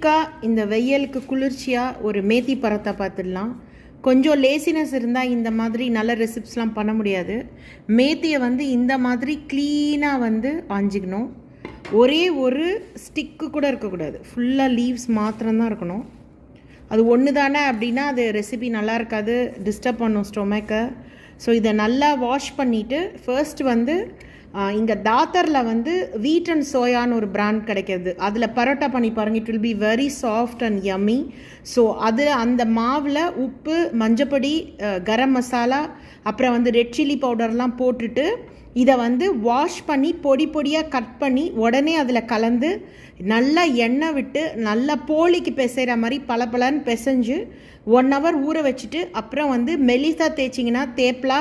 குயிக்காக இந்த வெயிலுக்கு குளிர்ச்சியாக ஒரு மேத்தி பரத்தை பார்த்துடலாம் கொஞ்சம் லேசினஸ் இருந்தால் இந்த மாதிரி நல்ல ரெசிப்ஸ்லாம் பண்ண முடியாது. மேத்தியை வந்து இந்த மாதிரி க்ளீனாக வந்து ஆஞ்சிக்கணும் ஒரே ஒரு ஸ்டிக்கு கூட இருக்கக்கூடாது ஃபுல்லாக லீவ்ஸ் மாத்திரம்தான் இருக்கணும். அது ஒன்று தானே அப்படின்னா அது ரெசிபி நல்லா இருக்காது. டிஸ்டர்ப் பண்ணும் ஸ்டொமக்கை ஸோ இதை நல்லா வாஷ் பண்ணிவிட்டு ஃபர்ஸ்ட் வந்து இங்கே தாத்தரில் வந்து வீட் அண்ட் சோயான்னு ஒரு பிராண்ட் கிடைக்கிறது. அதில் பரோட்டா பண்ணி பாருங்கள் it will be very soft and yummy so அது அந்த மாவில் உப்பு மஞ்சப்பொடி கரம் மசாலா அப்புறம் வந்து ரெட் சில்லி பவுடர்லாம் போட்டுட்டு இதை வந்து வாஷ் பண்ணி பொடி பொடியாக கட் பண்ணி உடனே அதில் கலந்து நல்லா எண்ணெய் விட்டு நல்லா போலிக்கு பிசைகிற மாதிரி பளபளன்னு பிசைஞ்சு ஒன் ஹவர் ஊற வச்சுட்டு அப்புறம் வந்து மெலிசா தேய்ச்சிங்கன்னா தேப்லா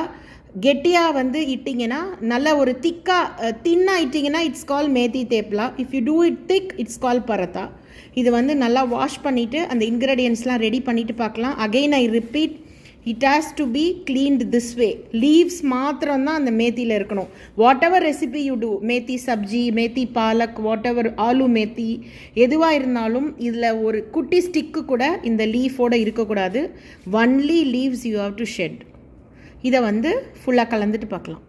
கெட்டியாக வந்து இட்டிங்கன்னா நல்ல ஒரு திக்காக தின்னாக இட்டிங்கன்னா it's call methi thepla. If you do it thick it's call paratha. இது வந்து நல்லா வாஷ் பண்ணிவிட்டு அந்த இன்க்ரீடியன்ஸ்லாம் ரெடி பண்ணிவிட்டு பார்க்கலாம். Again I repeat it has to be cleaned this way leaves மாத்திரம் தான் அந்த மேத்தியில் இருக்கணும். Whatever recipe you do methi sabzi methi palak whatever aloo methi எதுவாக இருந்தாலும் இதில் ஒரு குட்டி ஸ்டிக்கு கூட இந்த லீஃபோடு இருக்கக்கூடாது. Only leaves you have to shed இதை வந்து ஃபுல்லாக கலந்துட்டு பார்க்கலாம்.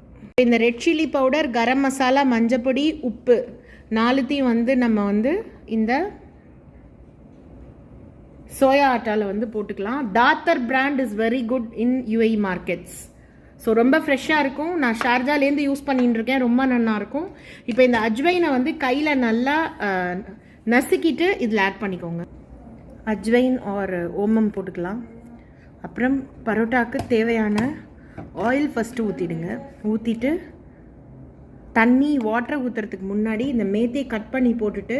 இந்த red chilli powder garam masala மஞ்சப்பொடி உப்பு நாலுத்தையும் வந்து நம்ம வந்து இந்த சோயா ஆட்டாவில் வந்து போட்டுக்கலாம். தாத்தர் brand is very good in UAE markets so ரொம்ப ஃப்ரெஷ்ஷாக இருக்கும். நான் ஷார்ஜாலேருந்து யூஸ் பண்ணிட்டு இருக்கேன் ரொம்ப நல்லாயிருக்கும் இப்போ இந்த அஜ்வைனை வந்து கையில் நல்லா நசுக்கிட்டு இதில் ஆட் பண்ணிக்கோங்க. அஜ்வைன் ஆர் ஓமம் போட்டுக்கலாம். அப்புறம் பரோட்டாக்கு தேவையான ஆயில் ஃபஸ்ட்டு ஊற்றிடுங்க ஊற்றிட்டு தண்ணி வாட்டரை ஊற்றுறதுக்கு முன்னாடி இந்த மேத்தையை கட் பண்ணி போட்டுட்டு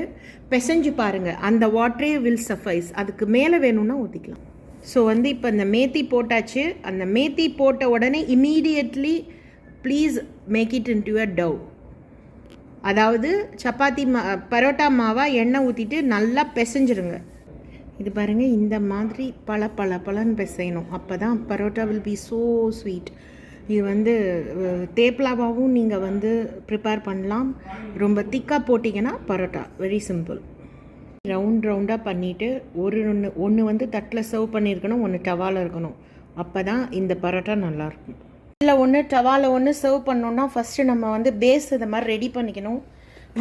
பிசைஞ்சு பாருங்கள் அந்த வாட்டரே வில் சஃபைஸ் அதுக்கு மேலே வேணும்னா ஊற்றிக்கலாம் ஸோ வந்து இப்போ இந்த மேத்தி போட்டாச்சு. அந்த மேத்தி போட்ட உடனே immediately please make it in to a dough அதாவது சப்பாத்தி மா பரோட்டா மாவாக எண்ணெய் ஊற்றிட்டு நல்லா பிசைஞ்சிருங்க. இது பாருங்கள் இந்த மாதிரி பல பல பலன் பிசையணும். அப்போ தான் parotta will be so sweet இது வந்து தேப்லாவாகவும் நீங்கள் வந்து ப்ரிப்பேர் பண்ணலாம். ரொம்ப திக்காக போட்டிங்கன்னா பரோட்டா. வெரி சிம்பிள் ரவுண்ட் ரவுண்டாக பண்ணிவிட்டு ஒரு ஒன்று ஒன்று வந்து தட்டில் சர்வ் பண்ணியிருக்கணும் ஒன்று டவாவில் இருக்கணும். அப்போ தான் இந்த பரோட்டா நல்லாயிருக்கும் இல்லை ஒன்று டவாவில் ஒன்று சர்வ் பண்ணோன்னா ஃபஸ்ட்டு நம்ம வந்து பேஸ் இதை மாதிரி ரெடி பண்ணிக்கணும்.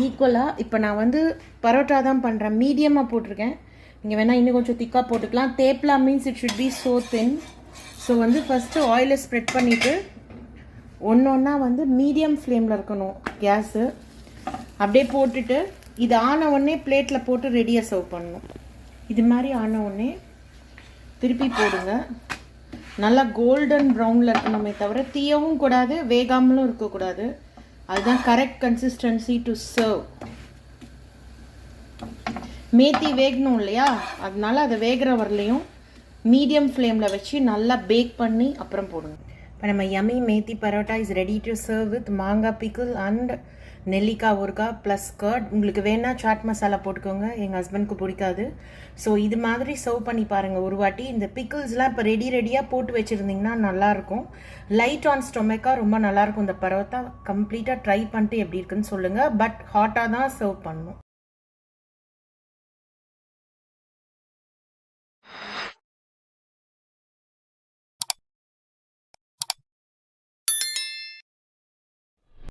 ஈக்குவலாக இப்போ நான் வந்து பரோட்டா தான் பண்ணுறேன் மீடியமாக போட்டிருக்கேன். நீங்கள் வேணால் இன்னும் கொஞ்சம் திக்காக போட்டுக்கலாம். Thepla means it should be so then so வந்து ஃபஸ்ட்டு ஆயிலை ஸ்ப்ரெட் பண்ணிவிட்டு ஒன்று ஒன்றா வந்து மீடியம் ஃப்ளேமில் இருக்கணும் கேஸு அப்படியே போட்டுட்டு இது ஆன உடனே பிளேட்டில் போட்டு ரெடியாக சர்வ் பண்ணணும். இது மாதிரி ஆன உடனே திருப்பி போடுங்க. நல்லா கோல்டன் ப்ரௌனில் இருக்கணுமே தவிர தீயவும் கூடாது வேகாமலும் இருக்கக்கூடாது. அதுதான் correct consistency to serve methi வேகணும் இல்லையா? அதனால அதை வேகிற வரலையும் மீடியம் ஃப்ளேமில் வச்சு நல்லா பேக் பண்ணி அப்புறம் போடுங்க. இப்போ நம்ம yummy methi parotta is ready to serve with மாங்காய் பிக்கிள் அண்ட் நெல்லிக்காய் ஊறுகாய் ப்ளஸ் கர்ட் உங்களுக்கு வேணால் சாட் மசாலா போட்டுக்கோங்க. எங்கள் ஹஸ்பண்ட்க்கு பிடிக்காது. ஸோ இது மாதிரி சர்வ் பண்ணி பாருங்கள் ஒரு வாட்டி இந்த பிக்கிள்ஸ்லாம் இப்போ ரெடி ரெடியாக போட்டு வச்சுருந்தீங்கன்னா நல்லாயிருக்கும் லைட் ஆன் ஸ்டொமக்காக ரொம்ப நல்லாயிருக்கும் இந்த பரோட்டா கம்ப்ளீட்டாக ட்ரை பண்ணிட்டு எப்படி இருக்குன்னு சொல்லுங்கள் பட் ஹாட்டாக தான் சர்வ் பண்ணணும்.